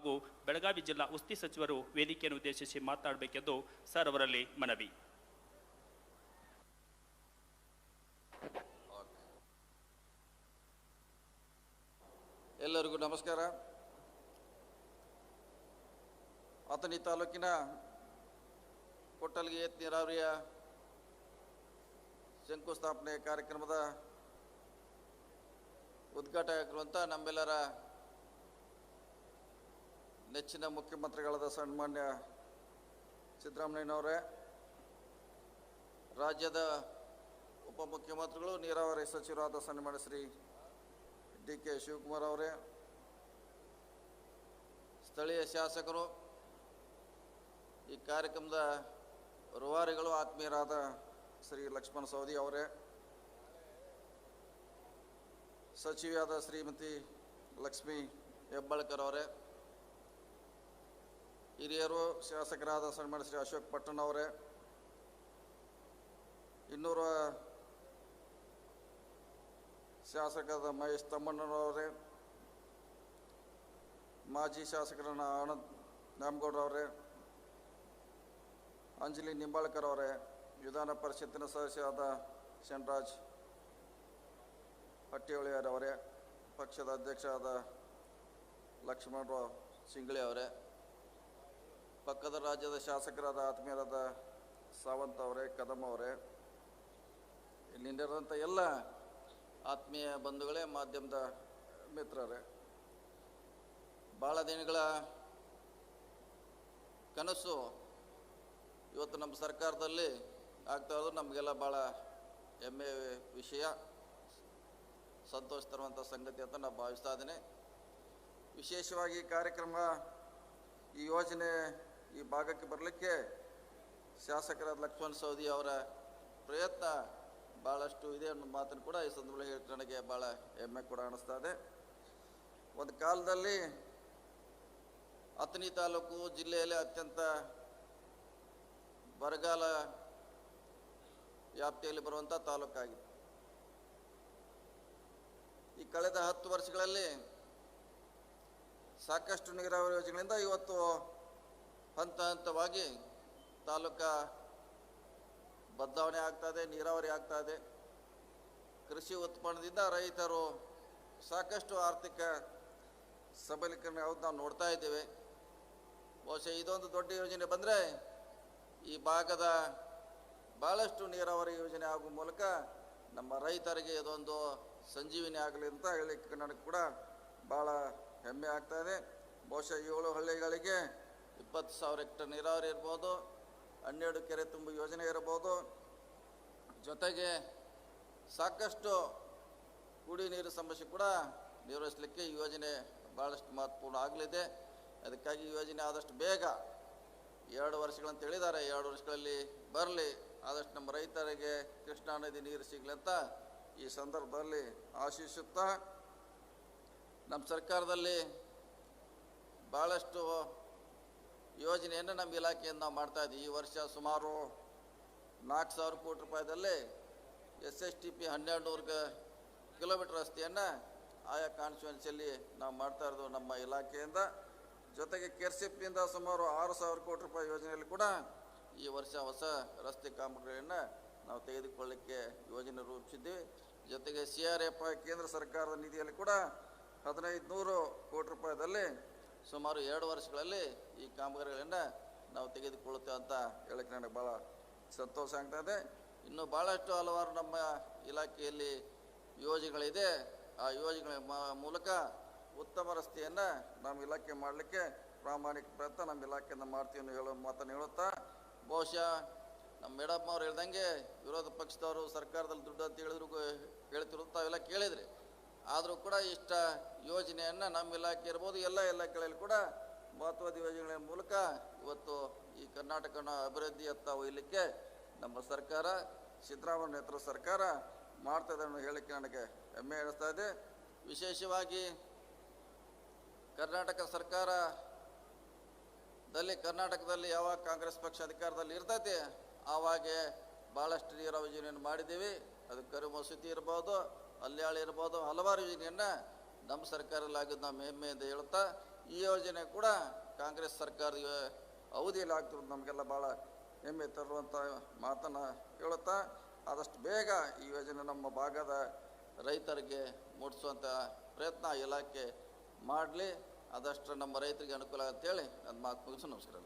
ಹಾಗೂ ಬೆಳಗಾವಿ ಜಿಲ್ಲಾ ಉಸ್ತಿ ಸಚಿವರು ವೇದಿಕೆಯನ್ನು ಉದ್ದೇಶಿಸಿ ಮಾತನಾಡಬೇಕೆಂದು ಸರ್ ಅವರಲ್ಲಿ ಮನವಿ. ಎಲ್ಲರಿಗೂ ನಮಸ್ಕಾರ. ಅಥಣಿ ತಾಲೂಕಿನ ಕೊಟ್ಟಲ್ಗಿ ಏತ್ ನೀರಾವರಿಯ ಶಂಕುಸ್ಥಾಪನೆ ಕಾರ್ಯಕ್ರಮದ ಉದ್ಘಾಟಕರು ಅಂತ ನಮ್ಮೆಲ್ಲರ ನೆಚ್ಚಿನ ಮುಖ್ಯಮಂತ್ರಿಗಳಾದ ಸನ್ಮಾನ್ಯ ಸಿದ್ದರಾಮಯ್ಯನವರೇ, ರಾಜ್ಯದ ಉಪಮುಖ್ಯಮಂತ್ರಿಗಳು, ನೀರಾವರಿ ಸಚಿವರಾದ ಸನ್ಮಾನ್ಯ ಶ್ರೀ ಡಿ ಕೆ ಶಿವಕುಮಾರ್ ಅವರೇ, ಸ್ಥಳೀಯ ಶಾಸಕರು, ಈ ಕಾರ್ಯಕ್ರಮದ ರುವಾರಿಗಳು ಆತ್ಮೀಯರಾದ ಶ್ರೀ ಲಕ್ಷ್ಮಣ ಸವದಿ ಅವರೇ, ಸಚಿವೆಯಾದ ಶ್ರೀಮತಿ ಲಕ್ಷ್ಮಿ ಹೆಬ್ಬಾಳ್ಕರ್ ಅವರೇ ಹಿರಿಯರು, ಶಾಸಕರಾದ ಸನ್ಮಾನ್ಯ ಶ್ರೀ ಅಶೋಕ್ ಪಟ್ಟಣ್ ಅವರೇ, ಇನ್ನೂರ ಶಾಸಕರಾದ ಮಹೇಶ್ ತಮ್ಮಣ್ಣನವರೇ ಮಾಜಿ ಶಾಸಕರನ್ನ ಆನಂದ್ ನ್ಯಾಮಗೌಡರವರೇ ಅಂಜಲಿ ನಿಂಬಾಳ್ಕರ್ ಅವರೇ, ವಿಧಾನ ಪರಿಷತ್ತಿನ ಸದಸ್ಯರಾದ ಶನ್ರಾಜ್ ಹಟ್ಟಿಹೊಳಿಯರವರೇ ಪಕ್ಷದ ಅಧ್ಯಕ್ಷರಾದ ಲಕ್ಷ್ಮಣರಾವ್ ಸಿಂಗ್ಳಿ ಅವರೇ. ಪಕ್ಕದ ರಾಜ್ಯದ ಶಾಸಕರಾದ ಆತ್ಮೀಯರಾದ ಸಾವಂತ್ ಅವರೇ, ಕದಮ್ ಅವರೇ ಇಲ್ಲಿಂದಿರೋಂಥ ಎಲ್ಲ ಆತ್ಮೀಯ ಬಂಧುಗಳೇ, ಮಾಧ್ಯಮದ ಮಿತ್ರರೇ. ಭಾಳ ದಿನಗಳ ಕನಸು ಇವತ್ತು ನಮ್ಮ ಸರ್ಕಾರದಲ್ಲಿ ಆಗ್ತಾ ಇರೋದು. ನಮಗೆಲ್ಲ ಭಾಳ ಹೆಮ್ಮೆ ವಿಷಯ. ಸಂತೋಷ ತರುವಂಥ ಸಂಗತಿ ಅಂತ ನಾನು ಭಾವಿಸ್ತಾ ಇದ್ದೀನಿ. ವಿಶೇಷವಾಗಿ ಕಾರ್ಯಕ್ರಮ, ಈ ಯೋಜನೆ ಈ ಭಾಗಕ್ಕೆ ಬರಲಿಕ್ಕೆ ಶಾಸಕರಾದ ಲಕ್ಷ್ಮಣ್ ಸವದಿ ಅವರ ಪ್ರಯತ್ನ ಭಾಳಷ್ಟು ಇದೆ ಅನ್ನೋ ಮಾತನ್ನು ಕೂಡ ಈ ಸಂದರ್ಭದಲ್ಲಿ ಹೇಳಿ ನನಗೆ ಭಾಳ ಹೆಮ್ಮೆ ಕೂಡ ಅನ್ನಿಸ್ತಾ ಇದೆ. ಒಂದು ಕಾಲದಲ್ಲಿ ಅಥಣಿ ತಾಲೂಕು ಜಿಲ್ಲೆಯಲ್ಲಿ ಅತ್ಯಂತ ಬರಗಾಲ ವ್ಯಾಪ್ತಿಯಲ್ಲಿ ಬರುವಂಥ ತಾಲೂಕಾಗಿತ್ತು. ಈ ಕಳೆದ ಹತ್ತು ವರ್ಷಗಳಲ್ಲಿ ಸಾಕಷ್ಟು ನೀರಾವರಿ ಯೋಜನೆಗಳಿಂದ ಇವತ್ತು ಹಂತ ಹಂತವಾಗಿ ತಾಲೂಕಾ ಬದಲಾವಣೆ ಆಗ್ತಾ ಇದೆ, ನೀರಾವರಿ ಆಗ್ತಾ ಇದೆ. ಕೃಷಿ ಉತ್ಪನ್ನದಿಂದ ರೈತರು ಸಾಕಷ್ಟು ಆರ್ಥಿಕ ಸಬಲೀಕರಣ ಯಾವ್ದು ನಾವು ನೋಡ್ತಾ ಇದ್ದೇವೆ. ಬಹುಶಃ ಇದೊಂದು ದೊಡ್ಡ ಯೋಜನೆ ಬಂದರೆ ಈ ಭಾಗದ ಭಾಳಷ್ಟು ನೀರಾವರಿ ಯೋಜನೆ ಆಗುವ ಮೂಲಕ ನಮ್ಮ ರೈತರಿಗೆ ಇದೊಂದು ಸಂಜೀವಿನಿ ಆಗಲಿ ಅಂತ ಹೇಳಲಿಕ್ಕೆ ನನಗೆ ಕೂಡ ಭಾಳ ಹೆಮ್ಮೆ ಆಗ್ತಾ ಇದೆ. ಬಹುಶಃ ಏಳು ಹಳ್ಳಿಗಳಿಗೆ ಇಪ್ಪತ್ತು ಸಾವಿರ ಹೆಕ್ಟರ್ ನೀರಾವರಿ ಇರ್ಬೋದು, ಹನ್ನೆರಡು ಕೆರೆ ತುಂಬ ಯೋಜನೆ ಇರ್ಬೋದು. ಜೊತೆಗೆ ಸಾಕಷ್ಟು ಕುಡಿ ನೀರು ಸಮಸ್ಯೆ ಕೂಡ ನಿರ್ವಹಿಸಲಿಕ್ಕೆ ಈ ಯೋಜನೆ ಭಾಳಷ್ಟು ಮಹತ್ವಪೂರ್ಣ ಆಗಲಿದೆ. ಅದಕ್ಕಾಗಿ ಯೋಜನೆ ಆದಷ್ಟು ಬೇಗ ಎರಡು ವರ್ಷಗಳಂತ ಹೇಳಿದ್ದಾರೆ. ಎರಡು ವರ್ಷಗಳಲ್ಲಿ ಬರಲಿ. ಆದಷ್ಟು ನಮ್ಮ ರೈತರಿಗೆ ಕೃಷ್ಣಾ ನದಿ ನೀರು ಸಿಗಲಿ ಅಂತ ಈ ಸಂದರ್ಭದಲ್ಲಿ ಆಶಿಸುತ್ತಾ, ನಮ್ಮ ಸರ್ಕಾರದಲ್ಲಿ ಭಾಳಷ್ಟು ಯೋಜನೆಯನ್ನು ನಮ್ಮ ಇಲಾಖೆಯಿಂದ ನಾವು ಮಾಡ್ತಾ ಇದ್ದೀವಿ. ಈ ವರ್ಷ ಸುಮಾರು ನಾಲ್ಕು ಸಾವಿರ ಕೋಟಿ ರೂಪಾಯಿದಲ್ಲಿ ಎಸ್ ಎಸ್ ಟಿ ಪಿ ಹನ್ನೆರಡು ನೂರು ಕಿಲೋಮೀಟರ್ ರಸ್ತೆಯನ್ನು ಆಯಾ ಕಾನ್ಸ್ಟಿಟ್ಯೂನ್ಸಿಯಲ್ಲಿ ನಾವು ಮಾಡ್ತಾ ಇರೋದು ನಮ್ಮ ಇಲಾಖೆಯಿಂದ. ಜೊತೆಗೆ ಕೆರ್ಸಿಪ್ನಿಂದ ಸುಮಾರು ಆರು ಸಾವಿರ ಕೋಟಿ ರೂಪಾಯಿ ಯೋಜನೆಯಲ್ಲಿ ಕೂಡ ಈ ವರ್ಷ ಹೊಸ ರಸ್ತೆ ಕಾಮಗಾರಿಯನ್ನು ನಾವು ತೆಗೆದುಕೊಳ್ಳಲಿಕ್ಕೆ ಯೋಜನೆ ರೂಪಿಸಿದ್ದೀವಿ. ಜೊತೆಗೆ ಸಿ ಆರ್ ಎಫ್ ಕೇಂದ್ರ ಸರ್ಕಾರದ ನಿಧಿಯಲ್ಲಿ ಕೂಡ ಹದಿನೈದು ನೂರು ಕೋಟಿ ರೂಪಾಯಿದಲ್ಲಿ ಸುಮಾರು ಎರಡು ವರ್ಷಗಳಲ್ಲಿ ಈ ಕಾಮಗಾರಿಗಳನ್ನು ನಾವು ತೆಗೆದುಕೊಳ್ಳುತ್ತೇವೆ ಅಂತ ಹೇಳಕ್ಕೆ ನನಗೆ ಭಾಳ ಸಂತೋಷ ಇದೆ ಇನ್ನು ಭಾಳಷ್ಟು ಹಲವಾರು ನಮ್ಮ ಇಲಾಖೆಯಲ್ಲಿ ಯೋಜನೆಗಳಿದೆ. ಆ ಯೋಜನೆಗಳ ಮೂಲಕ ಉತ್ತಮ ರಸ್ತೆಯನ್ನು ನಮ್ಮ ಇಲಾಖೆ ಮಾಡಲಿಕ್ಕೆ ಪ್ರಾಮಾಣಿಕ ಪ್ರಯತ್ನ ನಮ್ಮ ಇಲಾಖೆಯಿಂದ ಮಾಡ್ತೀವಿ ಅಂತ ಹೇಳೋ ಮಾತನ್ನು ಹೇಳುತ್ತಾ, ಬಹುಶಃ ನಮ್ಮ ಮೇಡಮ್ ಅವ್ರು ಹೇಳ್ದಂಗೆ ವಿರೋಧ ಪಕ್ಷದವರು ಸರ್ಕಾರದಲ್ಲಿ ದುಡ್ಡು ಅಂತ ಹೇಳಿದ್ರು ಹೇಳ್ತಿರೋದು ತಾವೆಲ್ಲ ಕೇಳಿದ್ರಿ. ಆದರೂ ಕೂಡ ಇಷ್ಟ ಯೋಜನೆಯನ್ನು ನಮ್ಮ ಇಲಾಖೆ ಇರ್ಬೋದು, ಎಲ್ಲ ಇಲಾಖೆಗಳಲ್ಲಿ ಕೂಡ ಮಹತ್ವದ ಯೋಜನೆಗಳ ಮೂಲಕ ಇವತ್ತು ಈ ಕರ್ನಾಟಕನ ಅಭಿವೃದ್ಧಿಯತ್ತ ಒಯ್ಯಲಿಕ್ಕೆ ನಮ್ಮ ಸರ್ಕಾರ, ಸಿದ್ದರಾಮಯ್ಯ ನೇತೃತ್ವ ಸರ್ಕಾರ ಮಾಡ್ತದೆ ಅನ್ನೋ ಹೇಳಿಕೆ ನನಗೆ ಹೆಮ್ಮೆ ಎನಿಸ್ತಾ ಇದೆ. ವಿಶೇಷವಾಗಿ ಕರ್ನಾಟಕ ಸರ್ಕಾರದಲ್ಲಿ ಕರ್ನಾಟಕದಲ್ಲಿ ಯಾವಾಗ ಕಾಂಗ್ರೆಸ್ ಪಕ್ಷ ಅಧಿಕಾರದಲ್ಲಿ ಇರ್ತೈತಿ, ಆವಾಗೆ ಭಾಳಷ್ಟು ನೀರಾವರಿ ಯೋಜನೆಯನ್ನು ಮಾಡಿದ್ದೀವಿ. ಅದು ಕರು ಮಸೂತಿ ಇರ್ಬೋದು ಅಲ್ಯಾಳಿ ಇರ್ಬೋದು. ಹಲವಾರು ಯೋಜನೆಯನ್ನು ನಮ್ಮ ಸರ್ಕಾರಲ್ಲಾಗಿದ್ದು ನಮ್ಮ ಹೆಮ್ಮೆಯಿಂದ ಹೇಳ್ತಾ, ಈ ಯೋಜನೆ ಕೂಡ ಕಾಂಗ್ರೆಸ್ ಸರ್ಕಾರದ ಅವಧಿಯಲ್ಲಿ ಆಗ್ತಿರೋದು ನಮಗೆಲ್ಲ ಭಾಳ ಹೆಮ್ಮೆ ತರುವಂಥ ಮಾತನ್ನು ಹೇಳುತ್ತಾ, ಆದಷ್ಟು ಬೇಗ ಈ ಯೋಜನೆ ನಮ್ಮ ಭಾಗದ ರೈತರಿಗೆ ಮೂಡಿಸುವಂಥ ಪ್ರಯತ್ನ ಇಲಾಖೆ ಮಾಡಲಿ. ಆದಷ್ಟು ನಮ್ಮ ರೈತರಿಗೆ ಅನುಕೂಲ ಅಂತೇಳಿ ನನ್ನ ಮಾತು ಮುಗಿಸು ನಮಸ್ಕಾರ.